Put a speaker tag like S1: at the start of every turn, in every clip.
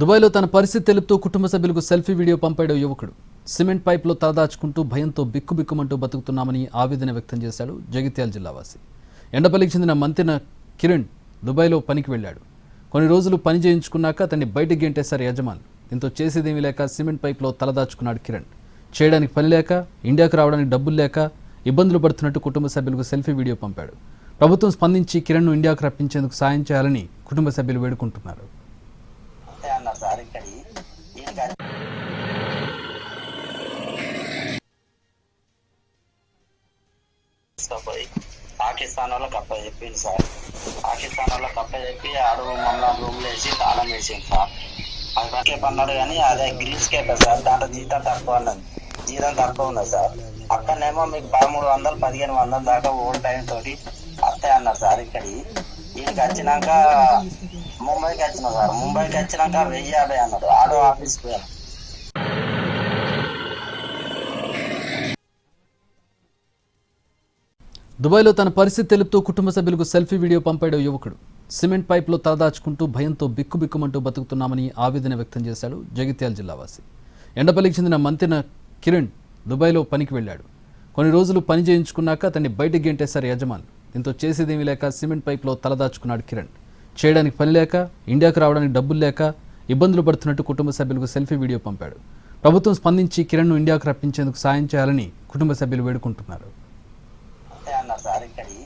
S1: దుబాయ్లో తన పరిస్థితి తెలుపుతూ కుటుంబ సభ్యులకు సెల్ఫీ వీడియో పంపాడు యువకుడు. సిమెంట్ పైప్లో తలదాచుకుంటూ భయంతో బిక్కుబిక్కుమంటూ బతుకుతున్నామని ఆవేదన వ్యక్తం చేశాడు జగిత్యాల జిల్లావాసి. ఎండపల్లికి చెందిన మంతిన కిరణ్ దుబాయ్లో పనికి వెళ్ళాడు. కొన్ని రోజులు పని చేయించుకున్నాక అతన్ని బయటికి గెంటేశారు యజమానులు. దీంతో చేసేదేమీ లేక సిమెంట్ పైప్లో తలదాచుకున్నాడు కిరణ్. చేయడానికి పని లేక ఇండియాకు రావడానికి డబ్బులు లేక ఇబ్బందులు పడుతున్నట్టు కుటుంబ సభ్యులకు సెల్ఫీ వీడియో పంపాడు. ప్రభుత్వం స్పందించి కిరణ్ను ఇండియాకు రప్పించేందుకు సాయం చేయాలని కుటుంబ సభ్యులు వేడుకుంటున్నారు.
S2: పోయి పాకిస్తాన్ వాళ్ళకి అప్ప చెప్పింది సార్. పాకిస్తాన్ వాళ్ళకి అప్ప చెప్పి ఆడు మమ్మల్ని రూమ్ వేసి తాళం వేసింది సార్. అది రకేప్ అన్నాడు కానీ అదే గ్రీస్ కేప్ సార్. దాంట్లో జీతం తక్కువ అన్నది జీతం తక్కువ ఉన్నది సార్. అక్కడనేమో మీకు పదమూడు వందలు పదిహేను వందల దాకా ఓల్డ్ టైం తోటి అత్తే అన్నారు సార్ ఇక్కడికి. ఈయనకి వచ్చినాక ముంబైకి వచ్చిన సార్. ముంబైకి వచ్చినాక వెయ్యి యాభై అన్నాడు ఆడో ఆఫీస్కి పోయాను.
S1: దుబాయ్లో తన పరిస్థితి తెలుపుతూ కుటుంబ సభ్యులకు సెల్ఫీ వీడియో పంపాడు యువకుడు. సిమెంట్ పైప్లో తలదాచుకుంటూ భయంతో బిక్కుబిక్కుమంటూ బతుకుతున్నామని ఆవేదన వ్యక్తం చేశాడు జగిత్యాల జిల్లావాసి. ఎండపల్లికి చెందిన మంత్రిన కిరణ్ దుబాయ్లో పనికి వెళ్ళాడు. కొన్ని రోజులు పని చేయించుకున్నాక అతన్ని బయటికి గెంటేశారు యజమానులు. దీంతో చేసేదేమీ లేక సిమెంట్ పైప్లో తలదాచుకున్నాడు కిరణ్. చేయడానికి పని లేక ఇండియాకు రావడానికి డబ్బులు లేక ఇబ్బందులు పడుతున్నట్టు కుటుంబ సభ్యులకు సెల్ఫీ వీడియో పంపాడు. ప్రభుత్వం స్పందించి కిరణ్ను ఇండియాకు రప్పించేందుకు సాయం చేయాలని కుటుంబ సభ్యులు వేడుకుంటున్నారు.
S2: సార్ ఇక్కడి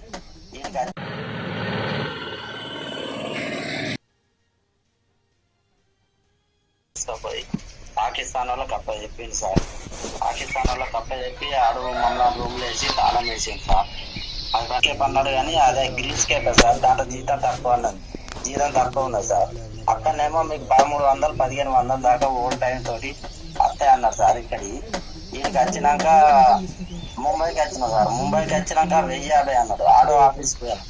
S2: పాకిస్తాన్ వాళ్ళకి అప్ప చెప్పింది సార్. పాకిస్తాన్ వాళ్ళకి అప్ప చెప్పి ఆడు మమ్మల్ని రూమ్ వేసి తాళం వేసింది సార్. అది రకేప్ అన్నాడు కానీ అదే గ్రీస్ కేప్ సార్. దాంట్లో జీతం తక్కువ అన్నది జీతం తక్కువ ఉన్నది సార్. అక్కడనేమో మీకు పదమూడు వందలు పదిహేను వందల దాకా ఓల్డ్ టైం తోటి అత్తే అన్నారు సార్ ఇక్కడ ఈయనకి వచ్చినాక ముంబైకి వచ్చిన సార్. ముంబైకి వచ్చినాక వెయ్యి యాభై అన్నాడు. ఆడో ఆఫీస్కి పోయాను.